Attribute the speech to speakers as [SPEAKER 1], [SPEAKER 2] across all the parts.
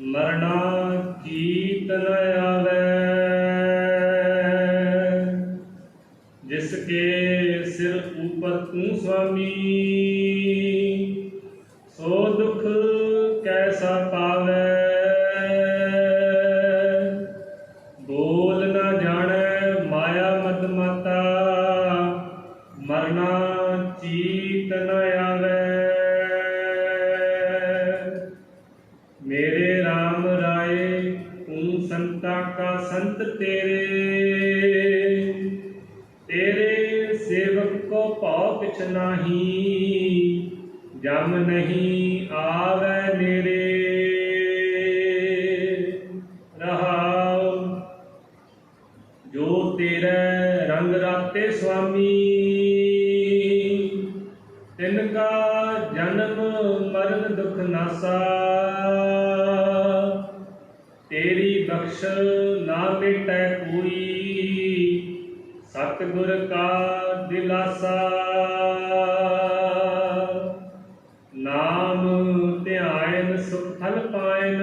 [SPEAKER 1] ਮਰਣਾ ਚੀਤ ਨ ਆਵੈ। ਜਿਸ ਕੇ ਸਿਰ ਉਪਰ ਤੂੰ ਸੁਆਮੀ ਸੋ ਦੁਖ ਕੈਸਾ ਪਾਵੈ। ਬੋਲ ਨਾ ਜਾਣੈ ਮਾਇਆ ਮਦ ਮਤਾ ਮਰਨਾ ਚੀਤ ਸੰਤ ਤੇਰੇ। ਤੇਰੇ ਸੇਵਕ ਕੋ ਭਾਉ ਕਿਛ ਨਾਹੀ, ਜਮ ਨਹੀਂ ਆਵੈ ਨੇਰੇ ਰਹਾਉ, ਜੋ ਤੇਰੇ ਰੰਗ ਰਾਤੇ ਸੁਆਮੀ, ਤਿਨ ਕਾ ਜਨਮ ਮਰਨ ਦੁਖ ਨਾਸਾ। ਤੇਰੀ ਬਖਸ਼ ਨਾ ਮਿਟੈ ਕੋਈ। ਸਤਿਗੁਰ ਕਾ ਦਿਲਾਸਾ। ਨਾਮ ਧਿਆਇਨ ਸੁਖ ਫਲ ਪਾਇਨ।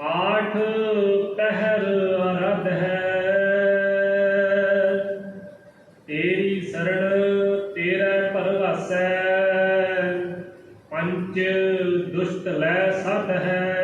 [SPEAKER 1] ਆਠ ਪਹਿਰ ਅਰਧ ਹੈ। ਤੇਰੀ ਸਰਣ ਤੇਰਾ ਪਰਵਾਸੈ। ਪੰਚ ਦੁਸ਼ਟ ਲੈ ਸਤ ਹੈ।